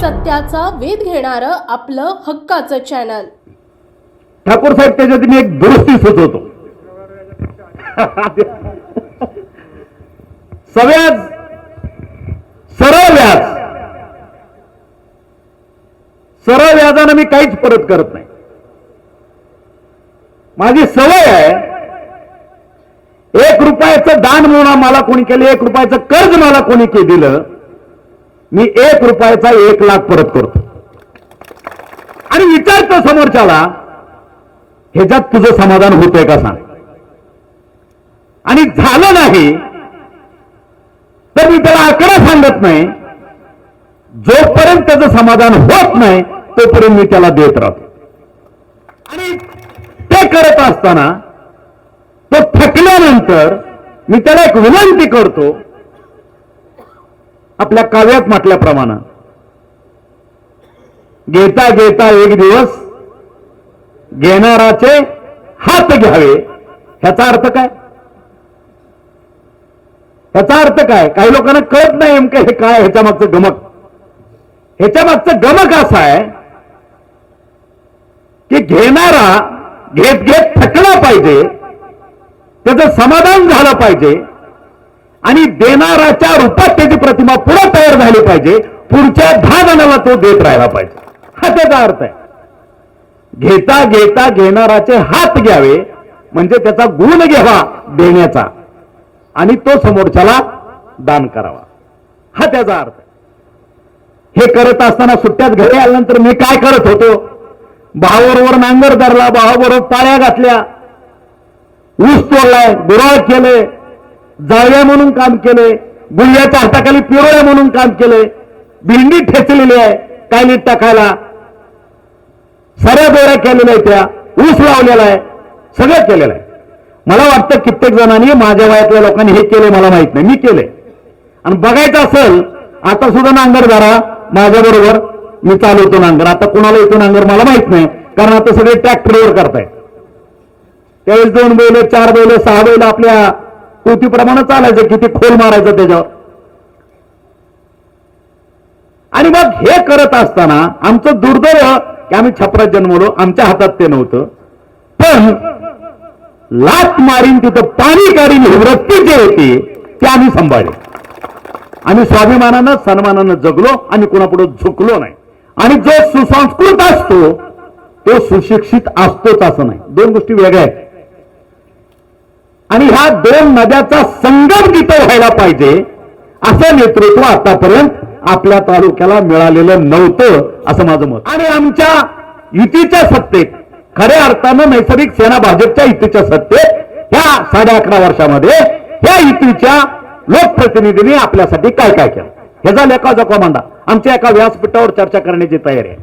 सत्याचा वेध घेणारं आपलं हक्काचं चॅनल ठाकूर साहेब त्याच्यात मी एक दुरुस्ती सुचवतो. सव्याज सरळ व्याज. सरळ व्याजानं मी काहीच परत करत नाही. माझी सवय आहे एक रुपयाचं दान म्हणून मला कोणी केलं एक रुपयाचं कर्ज मला कोणी के दिलं मी एक रुपयाचा एक लाख परत करतो. आणि विचारतो समोरच्याला ह्याच्यात तुझं समाधान होतंय का सांग. आणि झालं नाही तर मी त्याला आकडा सांगत नाही. जोपर्यंत त्याचं समाधान होत नाही तोपर्यंत मी त्याला देत राहतो. आणि ते करत असताना तो थकल्यानंतर मी त्याला एक विनंती करतो आपल्या काव्यात म्हटल्याप्रमाणे घेता घेता एक दिवस घेणाराचे हात घ्यावे. ह्याचा अर्थ काय? ह्याचा अर्थ काय? काही लोकांना कळत नाही नेमकं हे काय ह्याच्या मागचं गमक. ह्याच्या मागचं गमक असं आहे की घेणारा घेत घेत थकला पाहिजे त्याचं समाधान झालं पाहिजे आणि देणाराच्या रूपात त्याची प्रतिमा पुढे तयार झाली पाहिजे. पुढच्या दहा जणाला तो देत राहिला पाहिजे. हा त्याचा अर्थ आहे. घेता घेता घेणाराचे हात घ्यावे म्हणजे त्याचा गुण घ्यावा देण्याचा. आणि तो समोरच्याला दान करावा. हा त्याचा अर्थ हे करत असताना सुट्ट्यात घरी आल्यानंतर मी काय करत होतो? भावाबरोबर नांगर धरला भावाबरोबर पाळ्या घातल्या. ऊस तोडलाय गुराळ केलंय. जाळ्या म्हणून काम केले गुळ्याच्या हाताखाली पिरोळ्या म्हणून काम केले भिंडी ठेचलेली आहे काय नीट टाकायला? सऱ्या दोऱ्या केलेल्या आहेत त्या ऊस लावलेला आहे सगळं केलेलं आहे. मला वाटतं कित्येक जणांनी माझ्या वयातल्या लोकांनी हे केले मला माहीत नाही मी केले आणि बघायचं असेल आता सुद्धा नांगर धरा माझ्या बरोबर मी चालवतो नांगर आता कोणाला येतो नांगर मला माहीत नाही कारण आता सगळे ट्रॅक्टरवर करतायत. त्यावेळेस दोन बैल चार बैल सहा बैल आपल्या कृतीप्रमाणे चालायचं किती खोल मारायचं त्याच्यावर. आणि मग हे करत असताना आमचं दुर्दैव की आम्ही छपरात जन्मलो आमच्या हातात ते नव्हतं. पण लात मारीन तिथं पाणी काढीन ही वृत्ती जी होती ती आम्ही सांभाळली. आम्ही स्वाभिमानानं सन्मानानं जगलो आणि कोणापुढे झुकलो नाही. आणि जो सुसंस्कृत असतो तो सुशिक्षित असतोच असं नाही. दोन गोष्टी वेगळ्या आहेत. आणि ह्या दोन नद्याचा संगम तिथं व्हायला पाहिजे असं नेतृत्व आतापर्यंत आपल्या तालुक्याला मिळालेलं नव्हतं असं माझं मत. आणि आमच्या युतीच्या सत्तेत खऱ्या अर्थानं नैसर्गिक सेना भाजपच्या युतीच्या सत्तेत ह्या साडे अकरा वर्षामध्ये ह्या युतीच्या लोकप्रतिनिधींनी आपल्यासाठी काय काय केलं? ह्याचा लेखा जोखा मांडा. आमच्या एका व्यासपीठावर चर्चा करण्याची तयारी आहे.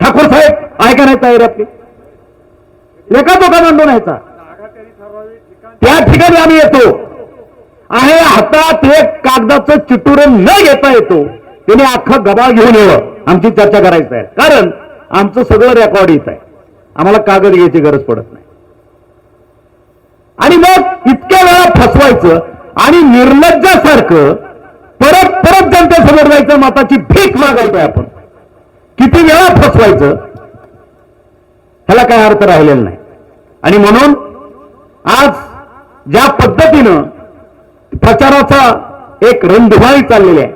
ठाकूर साहेब आहे का नाही तयारी आपली? लेखा जोखा मांडून यायचा. त्या ठिकाणी आम्ही येतो. आहे हातात एक कागदाचं चिटूर न घेता येतो. त्याने अख्खं गबाळ घेऊन येवं आमची चर्चा करायची आहे. कारण आमचं सगळं रेकॉर्ड येत आहे. आम्हाला कागद घ्यायची गरज पडत नाही. आणि मग इतक्या वेळा फसवायचं आणि निर्लज्जासारखं परत परत जनतेसमोर जायचं मताची भीक मागायचोय आपण. किती वेळा फसवायचं ह्याला काय अर्थ राहिलेला नाही. आणि म्हणून आज ज्या पद्धतीनं प्रचाराचा एक रणधुमाळी चाललेली आहे.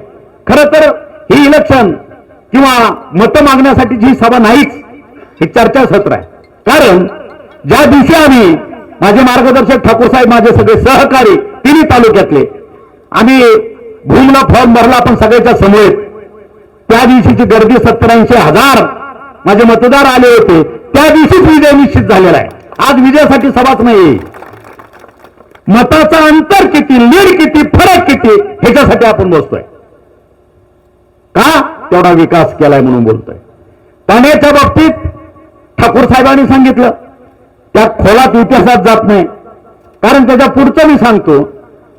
खरं तर ही इलेक्शन किंवा मतं मागण्यासाठी जी सभा नाहीच ही चर्चासत्र आहे. कारण ज्या दिवशी आम्ही माझे मार्गदर्शक ठाकूर साहेब माझे सगळे सहकारी तिन्ही तालुक्यातले आम्ही भूमला फॉर्म भरला आपण सगळ्याच्या समोर. त्या दिवशीची गर्दी सत्तरऐंशी हजार माझे मतदार आले होते. त्या दिवशीच विजय निश्चित झालेला आहे. आज विजयासाठी सभाच नाही मताचा अंतर किती लीड किती फरक किती ह्याच्यासाठी आपण बसतोय. का? तेवढा विकास केलाय म्हणून बोलतोय. पाण्याच्या बाबतीत ठाकूर साहेबांनी सांगितलं त्या खोलात इतिहासात जात नाही. कारण त्याच्या पुढचं मी सांगतो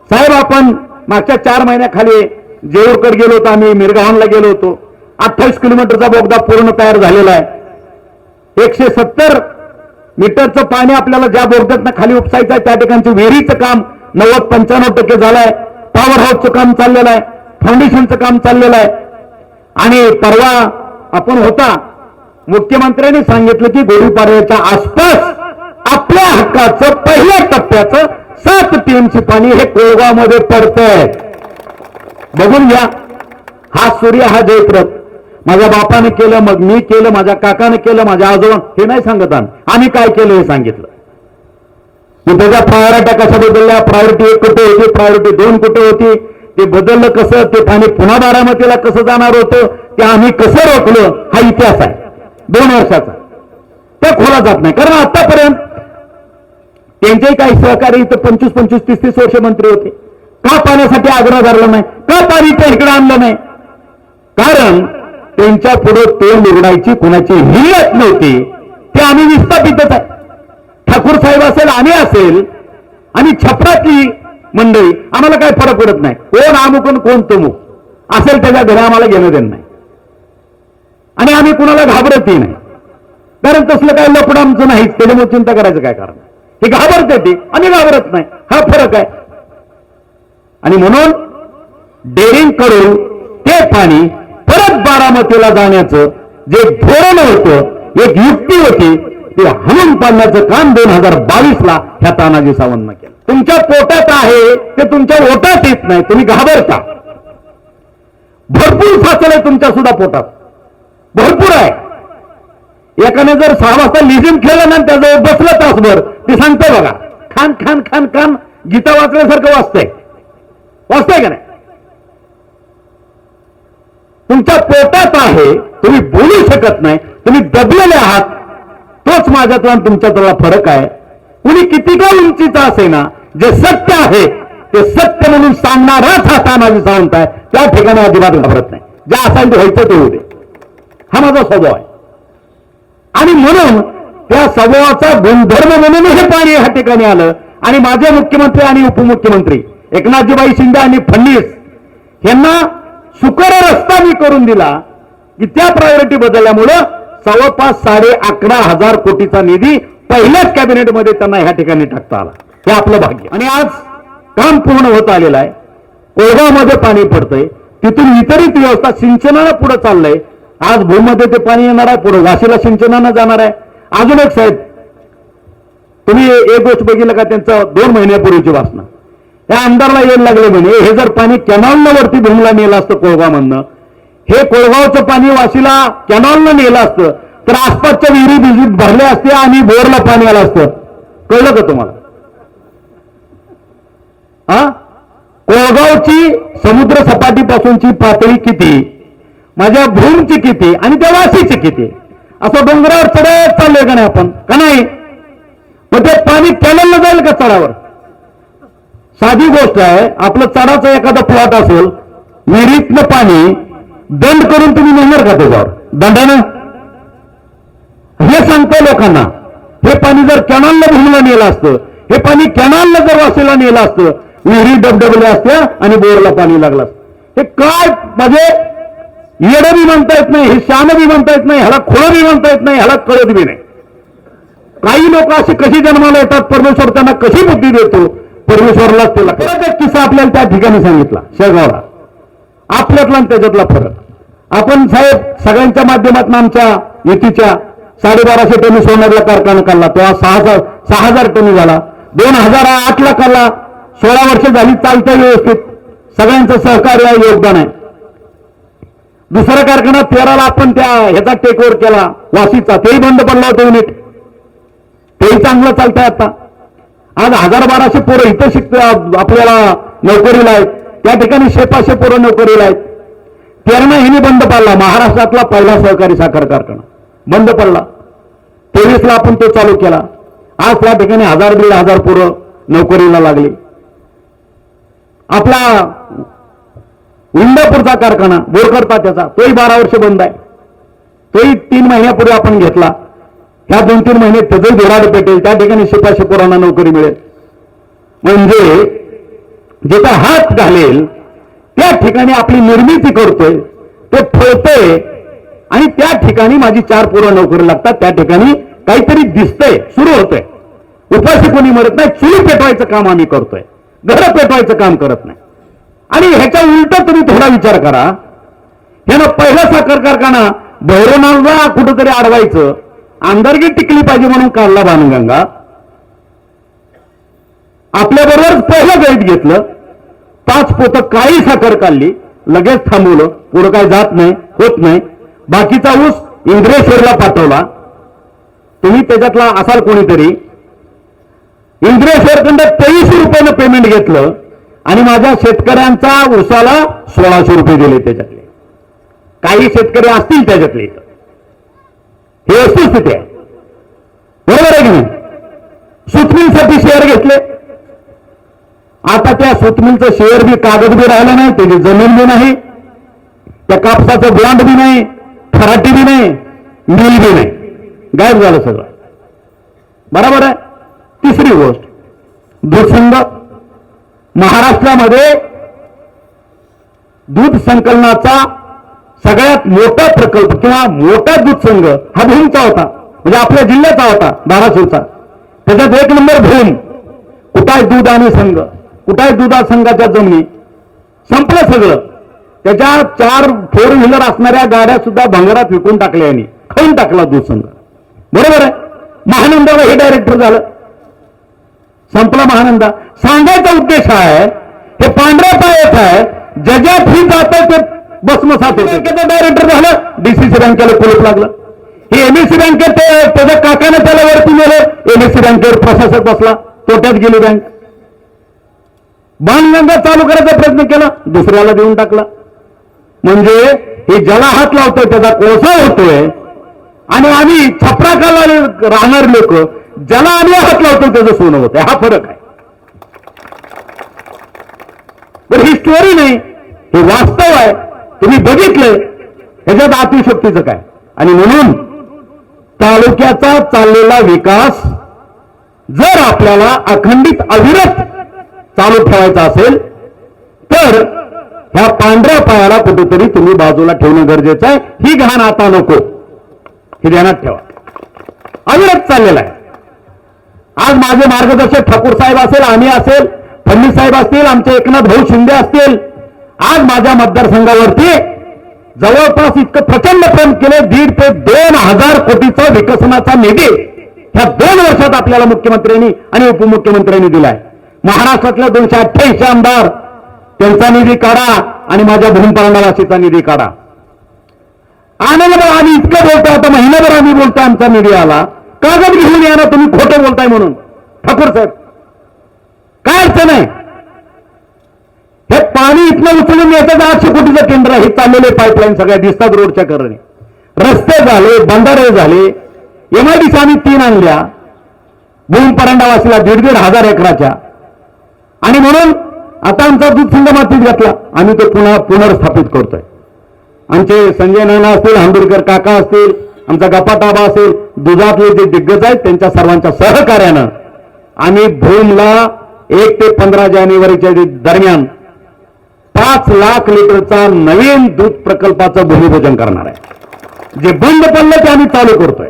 साहेब आपण मागच्या चार महिन्याखाली जेऊरकडे गेलो होतो आम्ही मिरगावनला गेलो होतो. अठ्ठावीस किलोमीटरचा बोगदा पूर्ण तयार झालेला आहे. एकशे सत्तर मीटरचं पाणी आपल्याला ज्या बोगद्यातनं खाली उपसायचं आहे त्या ठिकाणचं विहिरीचं काम नव्वद पंच्याण्णव टक्के झालंय पॉवर हाऊसचं काम चाललेलं आहे. फाउंडेशनचं काम चाललेलं आहे. आणि परवा आपण होता मुख्यमंत्र्यांनी सांगितलं की गुढीपाडव्याच्या आसपास आपल्या हक्काचं पहिल्या टप्प्याचं सात टीएमसी पाणी हे कोळगावमध्ये पडतंय. बघून घ्या. हा सूर्य हा जयप्रत माझ्या बापाने केलं मग मी केलं माझ्या काकाने केलं माझ्या आजोबा हे नाही सांगत आम्ही. काय केलं हे सांगितलं. मग त्याच्या प्रायोरिट्या कशा बदलल्या? प्रायोरिटी एक कुठे होती? प्रायोरिटी दोन कुठे होती? ते बदललं कसं? ते पाणी पुन्हा बारामतीला कसं जाणार होतं? ते आम्ही कसं रोखलं? हा इतिहास आहे. दोन वर्षाचा. त्या खोला जात नाही. कारण आतापर्यंत त्यांचेही काही सहकारी इथं पंचवीस पंचवीस तीस तीस वर्ष मंत्री होते. का पाण्यासाठी आग्रह धरला नाही? का पाणी इथं इकडे आणलं नाही? कारण त्यांच्या पुढे तोंड उघडायची कोणाची हिंमत नव्हती. ते आम्ही विस्थापितच आहे. ठाकूर साहेब असेल आणि असेल आणि छपरातली मंडळी आम्हाला काय फरक पडत नाही. कोण अमुक कोण तमुक. असेल त्याच्या घरी आम्हाला घेणं देणं नाही. आणि आम्ही कुणाला घाबरतही नाही. कारण तसलं काय लपड आमचं नाहीच. त्याच्यामुळे चिंता करायचं काय कारण हे घाबरते ते आणि घाबरत नाही. हा फरक आहे. आणि म्हणून डेअरिंग करून ते पाणी परत बारामतीला जाण्याचं जे धोरण होतं एक युक्ती होती ते हणून पाडण्याचं काम दोन हजार बावीस ला ह्या तानाजी सावंतनं केलं. तुमच्या पोटात आहे ते तुमच्या ओटात येत नाही तुम्ही घाबरता. भरपूर फासल आहे तुमच्या सुद्धा पोटात. भरपूर आहे. एकाने जर सहा वाजता लिझिम खेळलं ना त्याजवळ बसलं तासभर ते सांगतंय बघा खान खान खान खान गीता वाचल्यासारखं वाचतंय. वाचतंय का नाही? तुमच्या पोटात आहे तुम्ही बोलू शकत नाही तुम्ही दबलेले आहात तोच माझ्यातला आणि तुमच्यातला फरक आहे. कुणी किती का उंचीचा असे ना जे सत्य आहे ते सत्य म्हणून सांगणाराच हा तानाजी सावंत आहे. त्या ठिकाणी अजिबात घाबरत नाही. ज्या असायला ते व्हायचं ते होऊ दे. हा माझा स्वभाव आहे. आणि म्हणून त्या स्वभावाचा गुणधर्म म्हणून हे पाणी ह्या ठिकाणी आलं. आणि माझे मुख्यमंत्री आणि उपमुख्यमंत्री एकनाथजीबाई शिंदे आणि फडणवीस यांना सुकर रस्ता मी करून दिला की त्या प्रायोरिटी बदलल्यामुळं जवळपास साडे अकरा हजार कोटीचा निधी पहिल्याच कॅबिनेटमध्ये त्यांना ह्या ठिकाणी टाकता आला. हे आपलं भाग्य. आणि आज काम पूर्ण होत आलेलं आहे. कोळगावमध्ये पाणी पडतंय. तिथून वितरित व्यवस्था सिंचनाला पुढे चाललंय. आज भूमध्ये ते पाणी येणार आहे. पुढे वाशीला सिंचनानं जाणार आहे. अजून एक साहेब तुम्ही एक गोष्ट बघितलं का? त्यांचं दोन महिन्यापूर्वीची वासना. त्या आमदारला यायला लागले म्हणे. हे जर पाणी कॅनॉलनं वरती भूमला नेलं असतं कोळगावमधनं हे कोळगावचं पाणी वाशीला कॅनॉलनं नेलं असतं तर आसपासच्या विहिरी बिजिट भरल्या असत्या आणि बोरला पाणी आलं असतं. कळलं का तुम्हाला? हा? कोळगावची समुद्र सपाटीपासूनची पातळी किती? माझ्या भूमची किती? आणि त्या वाशीची किती? असं डोंगरावर चढत चाललोय का नाही आपण? का नाही? मग ते पाणी कॅनलला जाईल का चढावर? साधी गोष्ट आहे आपलं चढाचा एखादा प्लॉट असेल विहिरीतलं पाणी दंड करून तुम्ही नेणार का त्याच्यावर? दंडानं? हे सांगतो लोकांना. हे पाणी जर कॅनॉलला भूमीला नेलं असतं हे पाणी कॅनॉलला जर वासेला नेलं असतं विहिरी डबडबल्या असत्या आणि बोरला पाणी लागलं हे काय म्हणजे येडं बी म्हणता येत नाही हे श्याम बी म्हणता येत नाही ह्याला खोळं बी म्हणता येत नाही ह्याला कळत बी नाही. काही लोक असे कशी जन्माला येतात परमेश्वर त्यांना कशी बुद्धी देतो? परमेश्वरलाच त्याला परत एक किस्सा आपल्याला त्या ठिकाणी सांगितला शेगावला. आपल्यातला त्याच्यातला फरक. आपण साहेब सगळ्यांच्या माध्यमातून आमच्या युतीच्या साडेबाराशे टनी सोनरला कारखाना काढला तेव्हा सहा हजार सहा हजार टनी झाला. दोन हजार आठला काढला. सोळा वर्ष झाली चालतं व्यवस्थित. सगळ्यांचं सहकार्य योगदान आहे. दुसरा कारखाना तेराला आपण त्या ह्याचा टेकओव्हर केला वाशीचा. तेही बंद पडला होता युनिट तेही चांगलं चालतंय आता. आज हजार बाराशे पोरं इथं शिकतो आपल्याला नोकरीला आहेत त्या ठिकाणी शेपाशे पोरं नोकरीला आहेत तेरणा हिने बंद पडला महाराष्ट्रातला पहिला सहकारी साखर कारखाना. बंद पडला. तेवीसला आपण तो चालू केला. आज त्या ठिकाणी हजार दीड हजार पोरं नोकरीला लागली. आपला इंदापूरचा कारखाना बोरकर त्याचा तोही बारा वर्ष बंद आहे. तोही तीन महिन्यापूर्वी आपण घेतला. ह्या दोन तीन महिने त्याचंही धोराड पेटेल त्या ठिकाणी शिपाशी पोरांना नोकरी मिळेल. म्हणजे जिथं हात घालेल त्या ठिकाणी आपली निर्मिती करतोय ते फळतोय आणि त्या ठिकाणी माझी चार पोरं नोकरी लागतात त्या ठिकाणी काहीतरी दिसतंय सुरू होतंय. उपाशी कोणी मरत नाही चुली पेटवायचं काम आम्ही करतोय. घर पेटवायचं काम करत नाही. आणि ह्याच्या उलट तुम्ही थोडा विचार करा. ह्यानं पहिला साखर कारखाना भैरवनाथला कुठंतरी अडवायचं आमदारकी टिकली पाहिजे म्हणून काढला बाणगंगा आपल्याबरोबर पहिलं गणित घेतलं. पाच पोतं काही साखर काढली. लगेच थांबवलं. पुढं काय जात नाही होत नाही. बाकीचा ऊस इंद्रेश्वरला पाठवला. तुम्ही त्याच्यातला असाल कोणीतरी. इंद्रेश्वरकडं तेवीसशे रुपयानं पेमेंट घेतलं. आणि माझ्या शेतकऱ्यांचा ऊसाला सोळाशे रुपये दिले त्याच्यातले. काही शेतकरी असतील त्याच्यातले इथं. हे वस्तुस्थिती आहे. बरोबर आहे की नाही? सुतमिलसाठी शेअर घेतले. आता त्या सुतमिलचं शेअर बी कागद बी राहिलं नाही त्याची जमीन बी नाही त्या कापसाचं ब्लॉन्ड बी नाही फराटी बी नाही मिल बी नाही. गायब झालं सगळं. बरोबर आहे? तिसरी गोष्ट दूध संघ महाराष्ट्रामध्ये दूध संकलनाचा सगळ्यात मोठा प्रकल्प किंवा मोठा दूध संघ हा भूमचा होता. म्हणजे आपल्या जिल्ह्याचा होता धाराशिवचा. त्याच्यात एक नंबर भूम. कुठाय दूध आणि संघ. कुठाय दुधा संघाच्या जमिनी. संपलं सगळं. त्याच्या चार फोर व्हीलर असणाऱ्या गाड्या सुद्धा भंगारात विकून टाकल्या यांनी. खाऊन टाकला दूध संघ बरोबर आहे? महानंदाला हे डायरेक्टर झालं. संपला महानंदा. सांगायचा उद्देश आहे हे पांढऱ्या पायात आहे जगात ही जातं ते भस्मसात होते. बँकेचं डायरेक्टर झालं. डीसीसी बँकेला कुलूप लागलं. हे एमएससी बँकेत त्याच्या काकाने त्याला वरती नेलं. एमएससी बँकेवर प्रशासक बसला. तोट्यात गेली बँक. बाणगंगा चालू करायचा प्रयत्न केला. दुसऱ्याला देऊन टाकला. म्हणजे हे ज्याला हात लावतोय त्याचा कोळसा होतोय. आणि आम्ही छपराकाला राहणार लोक ज्याला आम्ही हात लावतो त्याचं सोनं होतंय. हा फरक आहे. पण ही स्टोरी नाही. हे वास्तव आहे. तुम्ही बघितलंय. ह्याच्यात अतिशक्तीचं काय? आणि म्हणून तालुक्याचा चाललेला विकास जर आपल्याला अखंडित अविरत चालू ठेवायचा असेल तर ह्या पांढऱ्या पायाला कुठेतरी तुम्ही बाजूला ठेवणं गरजेचं आहे. ही घाण आता नको. हे ध्यानात ठेवा. अविरत चाललेला आहे. आज माझे मार्गदर्शक ठाकूर साहेब असेल आम्ही असेल फडणवीस साहेब असतील आमचे एकनाथ भाऊ शिंदे असतील आज माझ्या मतदारसंघावरती जवळपास इतकं प्रचंड प्रेम केले दीड ते दोन हजार कोटीचा विकसनाचा निधी ह्या दोन वर्षात आपल्याला मुख्यमंत्र्यांनी आणि उपमुख्यमंत्र्यांनी दिलाय. महाराष्ट्रातल्या दोनशे अठ्ठ्याऐंशी आमदार त्यांचा निधी काढा आणि माझ्या भूमपरांडावासीचा निधी काढा. आनंद आम्ही इतकं बोलतो आता महिनाभर आम्ही बोलतो आमचा निधी आला. कागद घेऊन या ना तुम्ही खोटं बोलताय म्हणून. ठाकूर साहेब काय अडचण आहे? हे पाणी इथनं उचलून येतं आठशे कोटीचं केंद्र हे चाललेले पाईपलाईन सगळ्या दिसतात रोडच्या करणे. रस्ते झाले बंधारे झाले. एमआयडीसी आम्ही तीन आणल्या. भूम परंडावासीला दीड दीड हजार एकराच्या. आणि म्हणून आता आमचा दूध संघ मातीत घातला. आम्ही तो पुन्हा पुनर्स्थापित करतोय. आमचे संजय नाना असतील हांबुरकर काका असतील आमचा गप्पाटाबा असेल दुधातले जे दिग्गज आहेत त्यांच्या सर्वांच्या सहकार्यानं आम्ही भूमला एक ते पंधरा जानेवारीच्या दरम्यान पाच लाख लिटरचा नवीन दूध प्रकल्पाचं भूमिपूजन करणार आहे. जे बंद पडलं ते आम्ही चालू करतोय.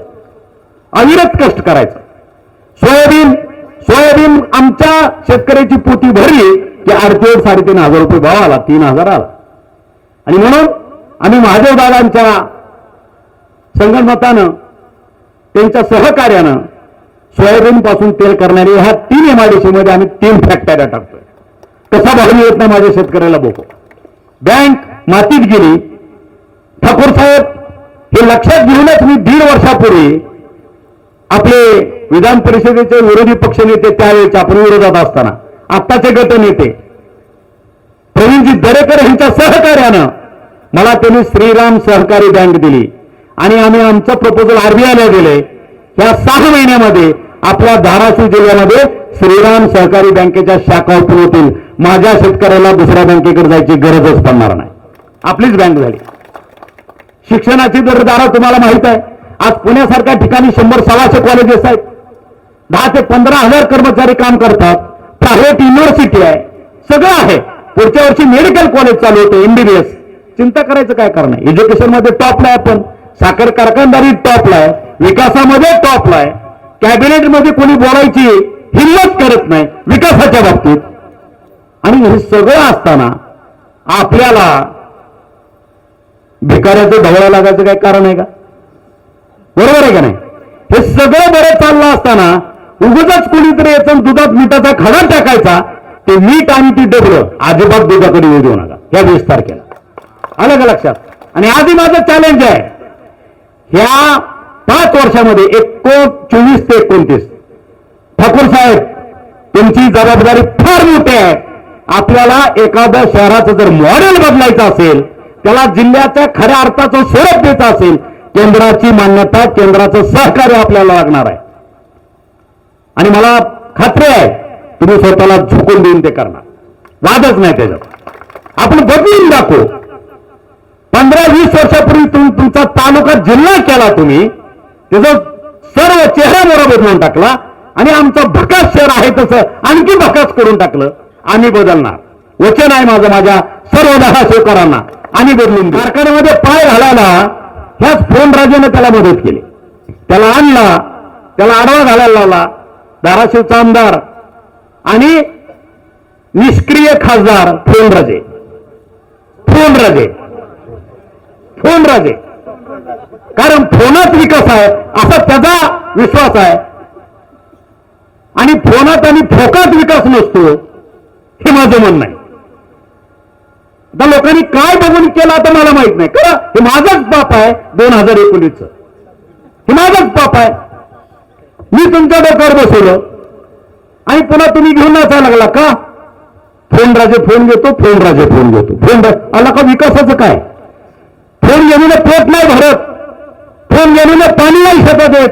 अविरत कष्ट करायचं. सोयाबीन सोयाबीन आमच्या शेतकऱ्याची पोती भरली की आरतीवर साडेतीन हजार रुपये भाव आला तीन हजार आला. आणि म्हणून आम्ही महादेव दादांच्या संगणमतानं त्यांच्या सहकार्यानं सोयाबीन पासून तेल करणारी ह्या तीन एमआयडीसीमध्ये आम्ही तीन फॅक्टऱ्या टाकतो कसा भाव येत नाही माझ्या शेतकऱ्याला बोको बँक मातीत गेली. ठाकूर साहेब हे लक्षात घेऊनच मी दीड वर्षापूर्वी आपले विधान परिषदेचे विरोधी पक्ष नेते त्यावेळेचे आपण विरोधात असताना आत्ताचे गट नेते प्रवीणजी दरेकर यांच्या सहकार्यानं मला त्यांनी श्रीराम सहकारी बँक दिली. आणि आम्ही आमचं प्रपोजल आरबीआयला दिले. या सहा महिन्यामध्ये आपल्या धाराशिव जिल्ह्यामध्ये श्रीराम सहकारी बँकेच्या शाखा ओपन होतील माझ्या शेतकऱ्याला दुसऱ्या बँकेकडे जायची गरजच पडणार नाही. आपलीच बँक झाली. शिक्षणाची दरदारा तुम्हाला माहीत आहे. आज पुण्यासारख्या ठिकाणी शंभर सव्वाशे कॉलेजेस आहेत. दहा ते पंधरा हजार कर्मचारी काम करतात. प्रायव्हेट युनिव्हर्सिटी आहे. सगळं आहे. पुढच्या वर्षी मेडिकल कॉलेज चालू होतं एमबीबीएस चिंता करायचं काय कारण आहे? एज्युकेशनमध्ये टॉपला आहे आपण. साखर कारखानदारी टॉपला आहे. विकासामध्ये टॉपला आहे. कॅबिनेटमध्ये कोणी बोलायची? हिंमत करत नाही विकासाच्या बाबतीत. आणि हे सगळं असताना आपल्याला भिकाऱ्याचं ढवळा लागायचं काही कारण आहे का? बरोबर आहे का नाही? हे सगळं बरं चाललं असताना उगच कुणीतरी याचं दुधात मिठाचा खडा टाकायचा ते मीठ आणि ती डबरं अजिबात दुधाकडे येऊ देऊ नका. ह्या वीस तारखेला आलं का लक्षात? आणि आधी माझं चॅलेंज आहे. ह्या पाच वर्षामध्ये एको चोवीस ते एकोणतीस ठाकूर साहेब तुमची जबाबदारी फार मोठी आहे. आपल्याला एखाद्या शहराचं जर मॉडेल बदलायचं असेल त्याला जिल्ह्याच्या खऱ्या अर्थाचं स्वरूप द्यायचं असेल केंद्राची मान्यता केंद्राचं सहकार्य आपल्याला लागणार आहे. आणि मला खात्री आहे तुम्ही स्वतःला झुकून देऊन ते करणार. वादच नाही त्याच्यात. आपण बदलून दाखवू. पंधरा वीस वर्षापूर्वी तुम तुमचा तालुका जिल्हा केला तुम्ही त्याचं सर्व चेहरा बरोबर बदलून टाकला आणि आमचं भकास शहर आहे तसं आणखी भकास करून टाकलं. आम्ही बदलणार. वचन आहे माझं माझ्या सर्व दहा सेवकारांना आम्ही बदलून कारखान्यामध्ये पाय घालायला ह्याच फोन राजाने त्याला मदत केली. त्याला आणला त्याला आडवा घालायला लावला. धाराशिवचा आमदार आणि निष्क्रिय खासदार फोन राजे फोन राजे फोन राजे कारण फोनच विकास आहे असा त्याचा विश्वास आहे. आणि फोनात आणि फोकात विकास नसतो हे माझं म्हणणं आहे. आता लोकांनी काय बघून केलं आता मला माहीत नाही. का हे माझंच बाप आहे दोन हजार एकोणीसच. हे माझंच बाप आहे. मी तुमच्या डोक्यावर बसवलं. आणि पुन्हा तुम्ही घेऊन नाचायला लागला का? फोन राजे फोन घेतो फोन राजे फोन घेतो. फोन आला का विकासाचं काय? फोन गेलेलं पोट नाही भरत. फोन गेलेलं पाणी नाही शेतात येत.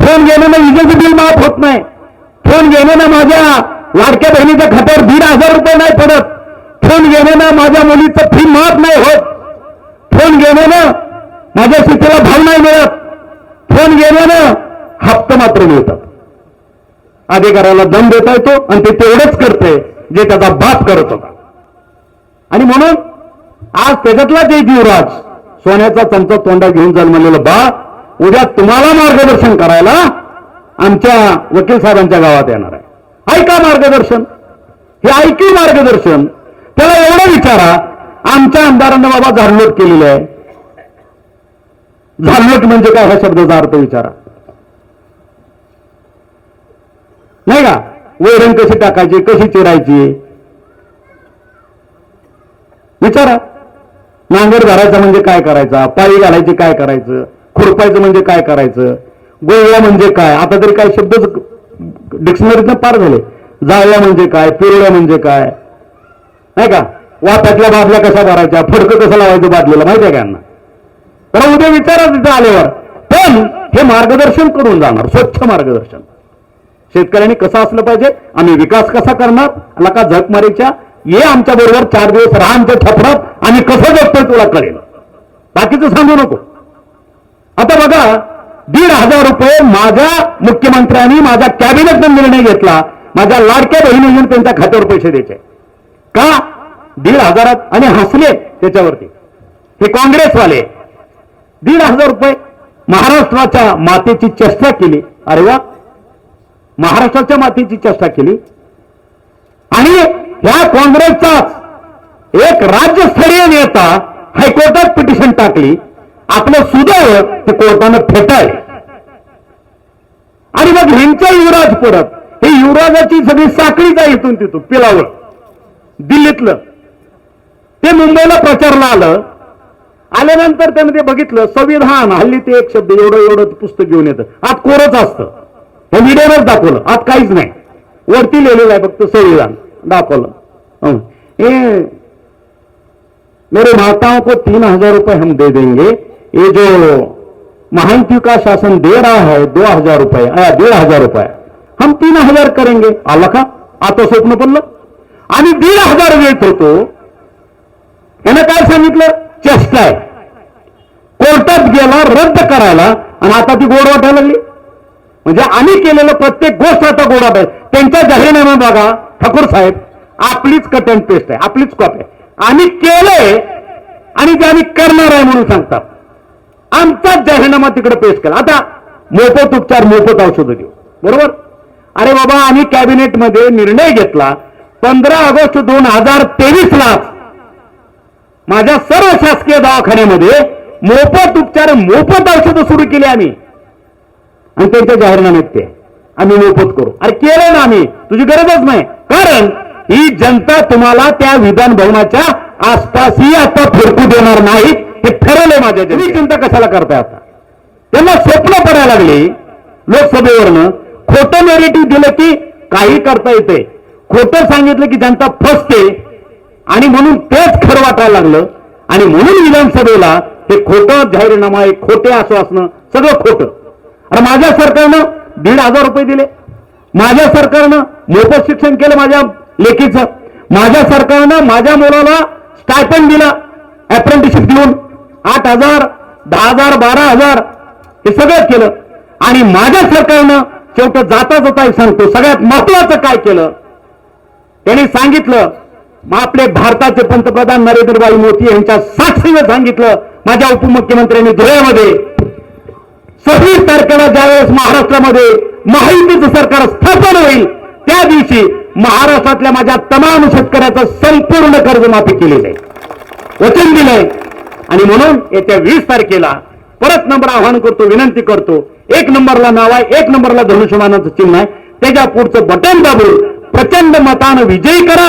फोन गेलेलं विजेचं बिल माफ होत नाही. फोन गेलेलं माझ्या लाडक्या बहिणीच्या खात्यावर दीड हजार रुपये नाही पडत. फोन गेलेलं माझ्या मुलीचं फी माफ नाही होत. फोन गेलेलं माझ्या शेतीला भाव नाही मिळत. फोन गेलेलं हप्ता मात्र मिळतात. अधिकाऱ्याला दम देता येतो आणि ते तेवढंच करते जे त्याचा बाप करत होता. आणि म्हणून आज त्याच्यातलाच एक युवराज सोन्याचा चमचा तोंडा घेऊन जन्मलेलं बा उद्या तुम्हाला मार्गदर्शन करायला आमच्या वकील साहेबांच्या गावात येणार आहे. ऐका मार्गदर्शन. हे ऐकी मार्गदर्शन. त्याला एवढं विचारा आमच्या आमदारांना बाबा झाडलोट केलेली आहे. झाडलोट म्हणजे काय? ह्या शब्दाचा अर्थ विचारा. नाही का? वैरण कशी टाकायची कशी चिरायची? विचारा. नांगर धरायचा म्हणजे काय करायचा? पाळी घालायची काय करायचं? खुरपायचं म्हणजे काय करायचं? गोळ्या म्हणजे काय? आता तरी काय शब्दच डिक्शनरीतनं पार झाले. जाळ्या म्हणजे काय? पिरळ्या म्हणजे काय? नाही का? वाप्यातल्या बादल्या कशा भरायच्या? फडकं कसं लावायचं बादलीला? माहिती आहे का यांना? तर उद्या विचारा तिथं आल्यावर. पण हे मार्गदर्शन करून जाणार. स्वच्छ मार्गदर्शन. शेतकऱ्यांनी कसं असलं पाहिजे? आम्ही विकास कसा करणार? लका झकमारीच्या ये आमच्या बरोबर चार दिवस राहा आमच्या छपरात. आम्ही कसं जगतोय तुला कळेल. बाकीचं सांगू नको. आता बघा दीड हजार रुपये माझ्या मुख्यमंत्र्यांनी माझ्या कॅबिनेटनं निर्णय घेतला. माझ्या लाडक्या बहिणीने त्यांच्या खात्यावर पैसे द्यायचे. का? दीड हजारात आणि हसले त्याच्यावरती. हे काँग्रेसवाले. दीड हजार रुपये महाराष्ट्राच्या मातेची चेष्टा केली. अरे वा. महाराष्ट्राच्या मातेची चर्चा केली. आणि ह्या काँग्रेसचाच एक राज्यस्तरीय नेता हायकोर्टात पिटिशन टाकली. आपलं सुदैव ते कोर्टानं फेटाय. आणि मग ह्यांचा युवराज परत हे युवराजाची सगळी साखळीच आहे इथून तिथून पिलावर. दिल्लीतलं. ते मुंबईला प्रचारला आलं. आल्यानंतर त्यानं ते बघितलं संविधान हल्ली ते एक शब्द एवढं एवढं पुस्तक घेऊन येतं. आत कोरच असतं. हे मीडियानंच दाखवलं. आत काहीच नाही. वरती लिहिलेलं आहे फक्त संविधान. दाखवलं. हे. मेरे माताओं को तीन हजार रुपये हम दे देंगे. ये जो महायुति का शासन दे रहा है दो हजार रुपये डेढ़ दीड हजार रुपये हम तीन हजार करेंगे। आला का आता स्वप्न पडलं। आणि दीड हजार देत होतो यानं काय सांगितलं? चेष्टा आहे. कोर्टात गेला रद्द करायला आणि आता ती गोड वाटायला लागली. म्हणजे आम्ही केलेलं प्रत्येक गोष्ट आता गोड वाटाय त्यांच्या जाहीरनामा बघा ठाकूर साहेब आपलीच कट अँड पेस्ट आहे आपलीच कॉप आहे. आम्ही केलंय आणि ते आम्ही करणार आहे म्हणून सांगतात. आमचाच जाहीरनामा तिकडे पेश केला. आता मोफत उपचार मोफत औषधं देऊ बरोबर? अरे बाबा आम्ही कॅबिनेटमध्ये निर्णय घेतला पंधरा ऑगस्ट दोन हजार तेवीस ला माझ्या सर्व शासकीय दवाखान्यामध्ये मोफत उपचार मोफत औषधं सुरू केली आम्ही. आणि त्यांच्या जाहीरनाम्यात ते. आम्ही मोफत करू. अरे केलं ना आम्ही. तुझी गरजच नाही. कारण ही जनता तुम्हाला त्या विधान भवनाच्या आसपासही आता फिरकू देणार नाही. हे ठरवलंय माझ्या तुम्ही चिंता कशाला करताय आता? त्यांना स्वप्न पडायला लागली लोकसभेवरनं. खोटं नेरेटिव्ह दिलं की काही करता येते. खोटं सांगितलं की जनता फसते. आणि म्हणून तेच खरं वाटायला लागलं. आणि म्हणून विधानसभेला हे खोटं जाहीरनामा आहे खोटे आश्वासनं सगळं खोटं. आणि माझ्या सरकारनं दीड हजार रुपये दिले. माझ्या सरकारनं मोफत शिक्षण केलं माझ्या लेखीचं माझ्या सरकारनं माझ्या मुलाला स्टायपन दिला. अप्रेंटिसशिप देऊन. आठ हजार दहा हजार बारा हजार हे सगळं केलं. आणि माझ्या सरकारनं शेवट जाता जाता सांगतो सगळ्यात महत्वाचं काय केलं? त्यांनी सांगितलं मग आपले भारताचे पंतप्रधान नरेंद्रभाई मोदी यांच्या साक्षीनं सांगितलं माझ्या उपमुख्यमंत्र्यांनी धुळ्यामध्ये. सव्वीस तारखेला ज्यावेळेस महाराष्ट्रामध्ये महायुतीचं सरकार स्थापन होईल त्या दिवशी महाराष्ट्रातल्या माझ्या तमाम शेतकऱ्याचं संपूर्ण कर्जमाफी केली जाईल वचन दिलंय. आणि म्हणून येत्या वीस तारखेला परत नंबर आवाहन करतो विनंती करतो. एक नंबरला नाव आहे एक नंबरला धनुष्यमानाचं चिन्ह आहे. त्याच्या पुढचं बटन दाबून प्रचंड मतानं विजयी करा.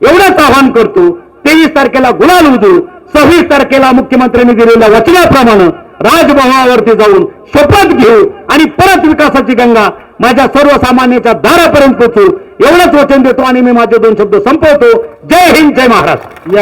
एवढंच आवाहन करतो. तेवीस तारखेला गुलाल उजू सव्वीस तारखेला मुख्यमंत्र्यांनी दिलेल्या वचनाप्रमाणे राजभवनावरती जाऊन शपथ घेऊ आणि परत विकासाची गंगा माझ्या सर्वसामान्याच्या दारापर्यंत पोचू एवढंच वचन देतो आणि मी माझे दोन शब्द संपवतो. जय हिंद जय महाराष्ट्र.